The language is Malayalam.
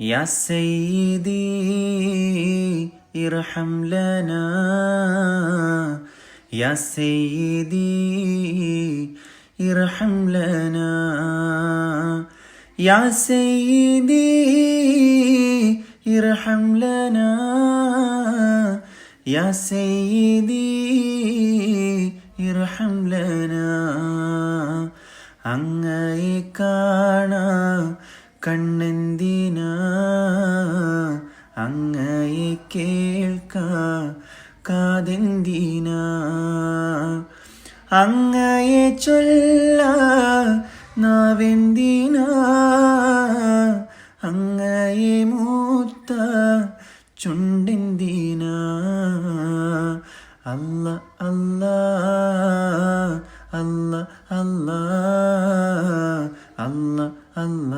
يا سيدي ارحم لنا يا سيدي ارحم لنا يا سيدي ارحم لنا يا سيدي ارحم لنا അങ്ങയെ കാണാ കണ്ണെന്തിന അങ്ങയെ കേൾക്കാ കാതെന്തിന? അങ്ങയെ ചൊല്ല നാവെന്തിന? അങ്ങയെ മൂത്ത ചുണ്ടെന്തിന? അല്ല അല്ല അല്ല അല്ല അല്ല അല്ല.